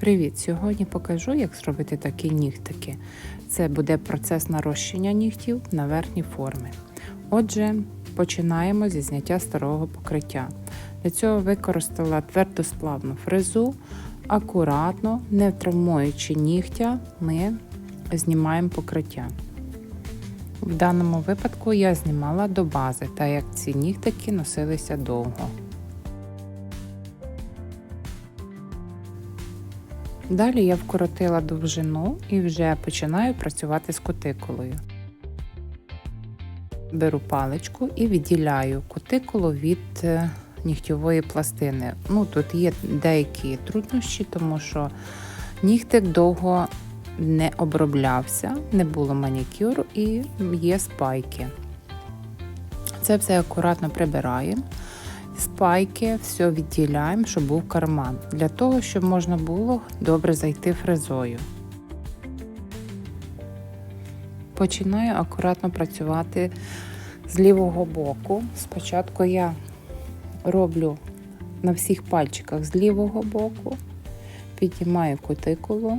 Привіт! Сьогодні покажу, як зробити такі нігтики. Це буде процес нарощення нігтів на верхні форми. Отже, починаємо зі зняття старого покриття. Для цього використала твердосплавну фрезу. Акуратно, не травмуючи нігтя, ми знімаємо покриття. В даному випадку я знімала до бази, так як ці нігтики носилися довго. Далі я вкоротила довжину і вже починаю працювати з кутикулою. Беру паличку і відділяю кутикулу від е, нігтьової пластини. Ну, Тут є деякі труднощі, тому що нігтик довго не оброблявся, не було манікюру і є спайки. Це все акуратно прибираємо. Спайки все відділяємо, щоб був карман, для того, щоб можна було добре зайти фрезою. Починаю акуратно працювати з лівого боку. Спочатку я роблю на всіх пальчиках з лівого боку, піднімаю кутикулу,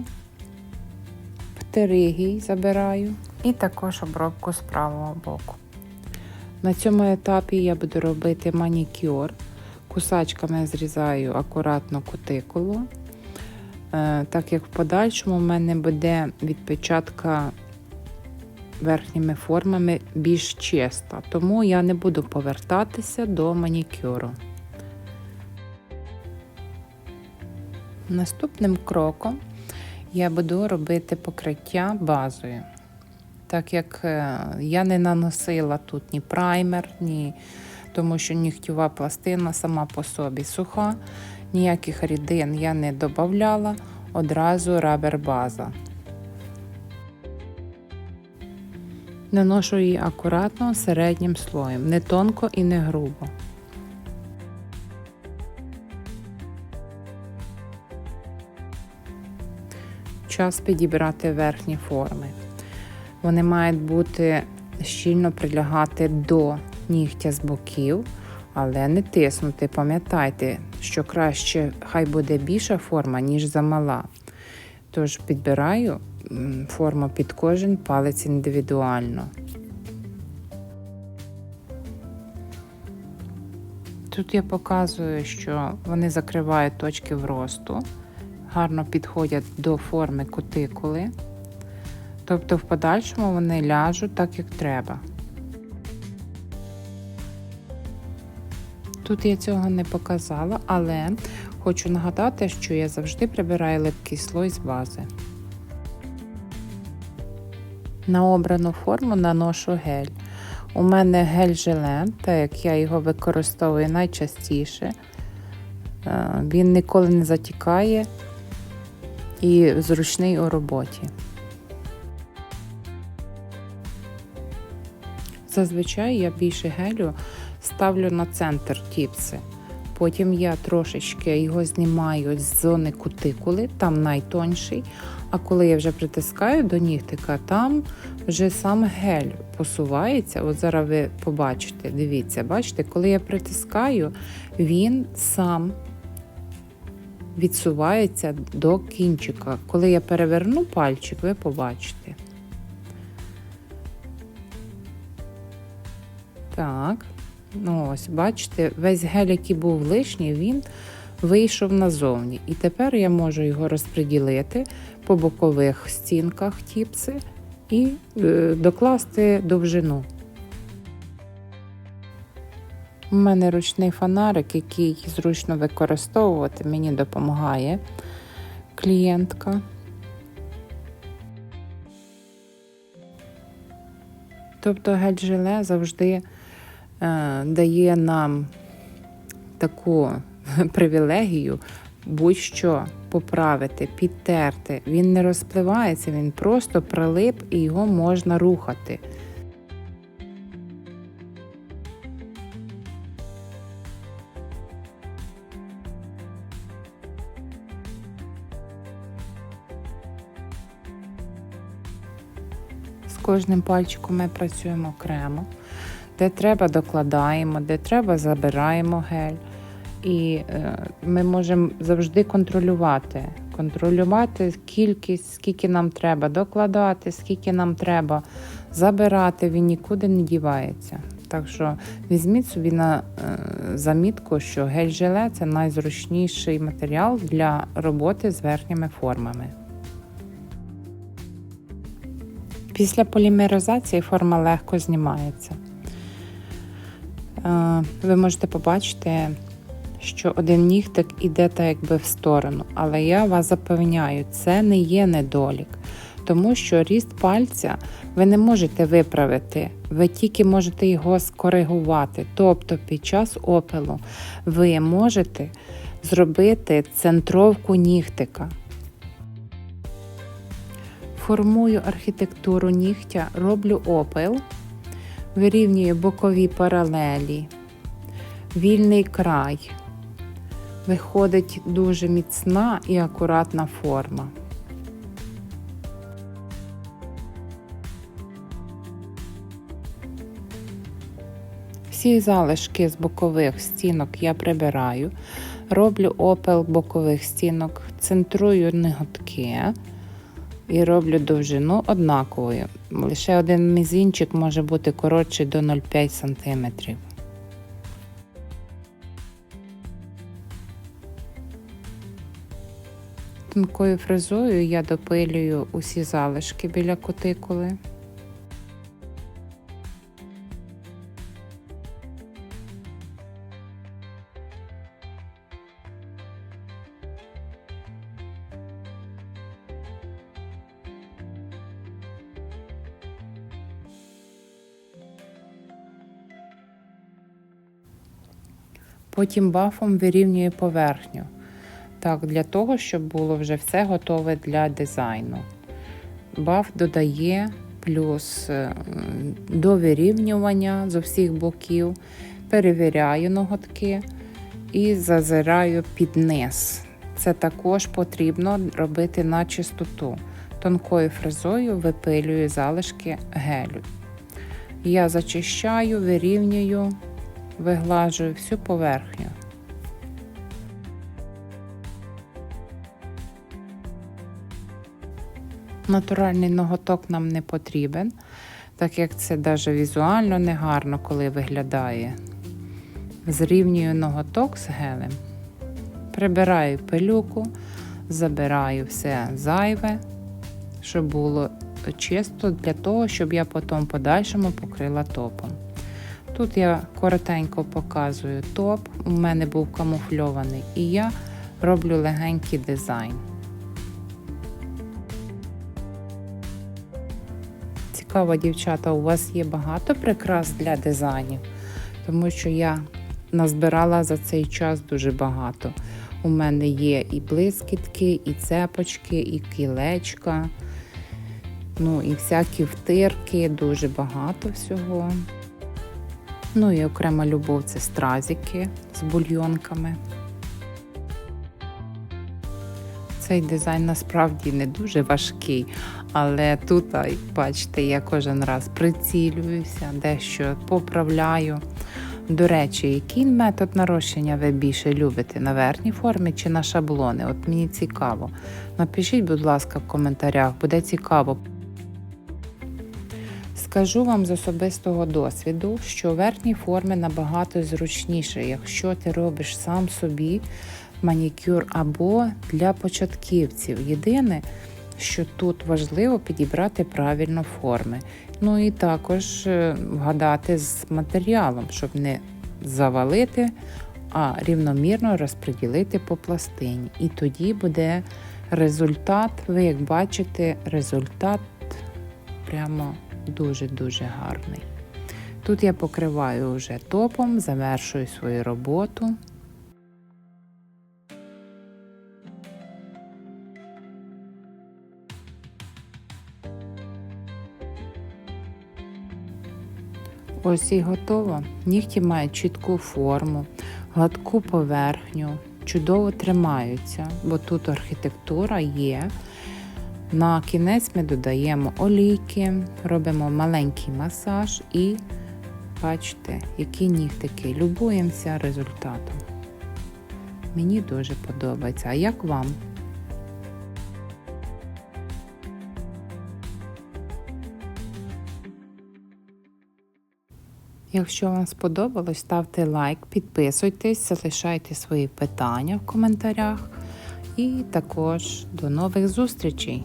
птеригій забираю і також обробку з правого боку. На цьому етапі я буду робити манікюр. Кусачками зрізаю акуратно кутикулу, Е, так як в подальшому в мене буде відпечатка верхніми формами більш чиста, тому я не буду повертатися до манікюру. Наступним кроком я буду робити покриття базою так як е, я не наносила тут ні праймер, ні тому що нігтєва пластина сама по собі суха, ніяких рідин я не додавала, одразу рабер база. Наношу її акуратно середнім слоєм, не тонко і не грубо. Час підібрати верхні форми. Вони мають бути щільно прилягати до нігтя з боків, але не тиснути. Пам'ятайте, що краще хай буде більша форма, ніж замала. Тож підбираю форму під кожен палець індивідуально. Тут я показую, що вони закривають точки вросту, гарно підходять до форми кутикули. Тобто в подальшому вони ляжуть так, як треба. Тут я цього не показала, але хочу нагадати, що я завжди прибираю липкий слой з бази. На обрану форму наношу гель. У мене гель желе, так як я його використовую найчастіше. Він ніколи не затікає і зручний у роботі. Зазвичай я більше гелю ставлю на центр тіпси. Потім я трошечки його знімаю з зони кутикули, там найтонший. А коли я вже притискаю до нігтика, там вже сам гель посувається. От зараз ви побачите, дивіться, бачите, коли я притискаю, він сам відсувається до кінчика. Коли я переверну пальчик, ви побачите. Так, ну ось, бачите, весь гель, який був лишній, він вийшов назовні. І тепер я можу його розподілити по бокових стінках тіпси і е, докласти довжину. У мене ручний фонарик, який зручно використовувати, мені допомагає клієнтка. Тобто гель-желе завжди дає нам таку привілегію будь-що поправити, підтерти. Він не розпливається, він просто прилип і його можна рухати. З кожним пальчиком ми працюємо окремо. Де треба, докладаємо, де треба, забираємо гель. І е, ми можемо завжди контролювати контролювати кількість, скільки нам треба докладати, скільки нам треба забирати, він нікуди не дівається. Так що візьміть собі на е, замітку, що гель-желе це найзручніший матеріал для роботи з верхніми формами. Після полімеризації форма легко знімається. Е, Ви можете побачити, що один нігтик іде так якби в сторону, але я вас запевняю, це не є недолік, тому що ріст пальця ви не можете виправити, ви тільки можете його скоригувати. Тобто під час опилу ви можете зробити центровку нігтика. Формую архітектуру нігтя, роблю опил, вирівнюю бокові паралелі, вільний край. Виходить дуже міцна і акуратна форма. Всі залишки з бокових стінок я прибираю, роблю опил бокових стінок, центрую ноготки і роблю довжину однаковою. Лише один мізинчик може бути коротший до 0,5 см. Тонкою фрезою я допилюю усі залишки біля кутикули. Потім бафом вирівнюю поверхню. Так, для того, щоб було вже все готове для дизайну. Баф додає плюс е, до вирівнювання з усіх боків, перевіряю ноготки і зазираю під низ. Це також потрібно робити на чистоту. Тонкою фрезою випилюю залишки гелю. Я зачищаю, вирівнюю, виглажую всю поверхню. Натуральний ноготок нам не потрібен, так як це навіть візуально не гарно, коли виглядає. Зрівнюю ноготок з гелем, прибираю пилюку, забираю все зайве, щоб було чисто для того, щоб я потім подальшому покрила топом. Тут я коротенько показую топ, у мене був камуфльований, і я роблю легенький дизайн. Цікаво, дівчата, у вас є багато прикрас для дизайнів, тому що я назбирала за цей час дуже багато. У мене є і блискітки, і цепочки, і кілечка, ну і всякі втирки, дуже багато всього. Ну і окрема любов це стразики з бульйонками. Цей дизайн насправді не дуже важкий, але тут, бачите, я кожен раз прицілююся, дещо поправляю. До речі, який метод нарощення ви більше любите? На верхній формі чи на шаблони? От мені цікаво. Напишіть, будь ласка, в коментарях, буде цікаво. Скажу вам з особистого досвіду, що верхні форми набагато зручніше, якщо ти робиш сам собі манікюр або для початківців. Єдине, що тут важливо підібрати правильно форми. Ну і також е, вгадати з матеріалом, щоб не завалити, а рівномірно розподілити по пластині. І тоді буде результат, ви як бачите, результат прямо дуже-дуже гарний. Тут я покриваю вже топом, завершую свою роботу. Ось і готово. Нігті мають чітку форму, гладку поверхню, чудово тримаються, бо тут архітектура є. На кінець ми додаємо олійки, робимо маленький масаж і бачите, які нігтики. Любуємося результатом. Мені дуже подобається. А як вам? Якщо вам сподобалось, ставте лайк, підписуйтесь, залишайте свої питання в коментарях. І також до нових зустрічей!